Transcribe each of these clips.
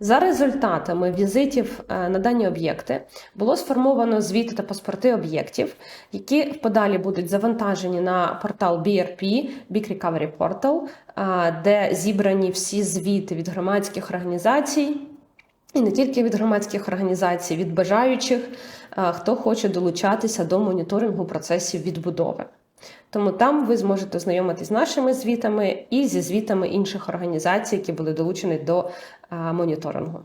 За результатами візитів е, на дані об'єкти було сформовано звіти та паспорти об'єктів, які подалі будуть завантажені на портал BRP, Big Recovery Portal, е, де зібрані всі звіти від громадських організацій. І не тільки від громадських організацій, від бажаючих, е, хто хоче долучатися до моніторингу процесів відбудови. Тому там ви зможете ознайомитись з нашими звітами і зі звітами інших організацій, які були долучені до моніторингу.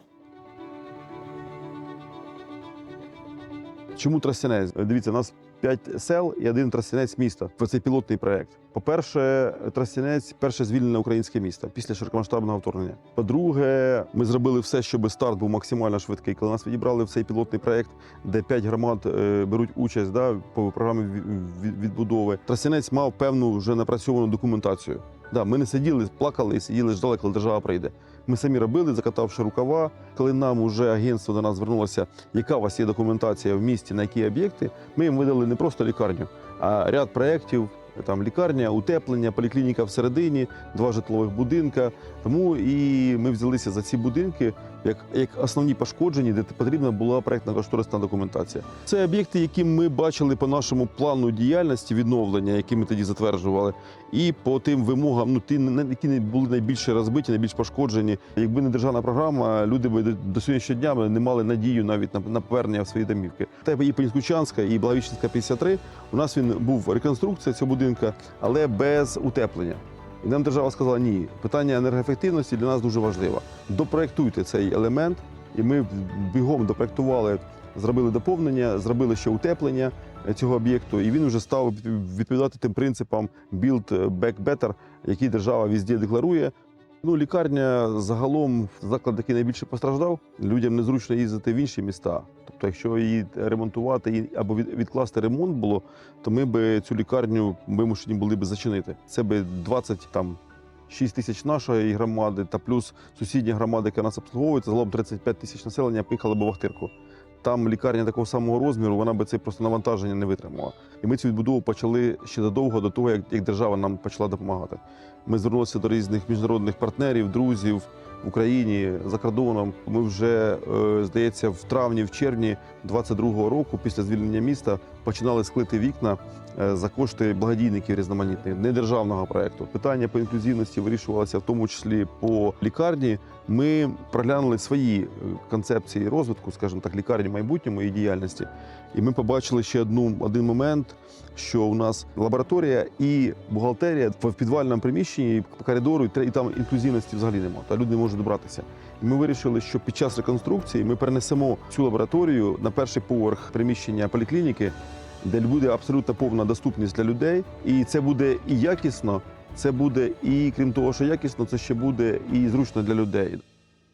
Чому Тростянець? Дивіться, нас п'ять сел і один Тростянець міста. Це пілотний проект. По-перше, Тростянець перше звільнене українське місто після широкомасштабного вторгнення. По-друге, ми зробили все, щоб старт був максимально швидкий. Коли нас відібрали в цей пілотний проект, де п'ять громад е, беруть участь да, по програмі ві- ві- відбудови. Тростянець мав певну вже напрацьовану документацію. Да, ми не сиділи, плакали і сиділи, ждали, коли держава прийде. Ми самі робили, закатавши рукава. Коли нам уже агентство до нас звернулося, яка у вас є документація в місті, на які об'єкти, ми їм видали не просто лікарню, а ряд проєктів. Там лікарня, утеплення, поліклініка всередині, два житлових будинка. Тому і ми взялися за ці будинки як, як основні пошкоджені, де потрібна була проектна кошторисна документація. Це об'єкти, які ми бачили по нашому плану діяльності відновлення, які ми тоді затверджували, і по тим вимогам, ну ті, які не були найбільше розбиті, найбільш пошкоджені. Якби не державна програма, люди би до, сьогоднішнього дня не мали надію навіть на, на повернення в свої домівки. Та і Пенькучанська, і Благовіщенська 53, У нас він був реконструкція цього будинка, але без утеплення. І нам держава сказала, ні, питання енергоефективності для нас дуже важливо. Допроектуйте цей елемент, і ми бігом допроектували, зробили доповнення, зробили ще утеплення цього об'єкту, і він вже став відповідати тим принципам Build Back Better, які держава везде декларує. Ну, лікарня загалом заклад, який найбільше постраждав. Людям незручно їздити в інші міста. Тобто, якщо її ремонтувати або відкласти ремонт було, то ми би цю лікарню вимушені були б зачинити. Це би 20 там. 6 тисяч нашої громади та плюс сусідня громада, яка нас обслуговує, загалом 35 тисяч населення, поїхали б в Ахтирку. Там лікарня такого самого розміру, вона би це просто навантаження не витримала. І ми цю відбудову почали ще задовго до того, як, як держава нам почала допомагати. Ми звернулися до різних міжнародних партнерів, друзів в Україні за кордоном. Ми вже, е, здається, в травні, в червні 22-го року, після звільнення міста, починали склити вікна е, за кошти благодійників різноманітних, недержавного проекту. Питання по інклюзивності вирішувалося в тому числі по лікарні. Ми проглянули свої е, концепції розвитку, скажімо так, лікарні майбутньому і діяльності. І ми побачили ще одну один момент, що у нас лабораторія і бухгалтерія в підвальному приміщенні по коридору, і і там інклюзивності взагалі немає, та люди не можуть добратися. І ми вирішили, що під час реконструкції ми перенесемо цю лабораторію на перший поверх приміщення поліклініки, де буде абсолютно повна доступність для людей, і це буде і якісно. Це буде і крім того, що якісно, це ще буде і зручно для людей.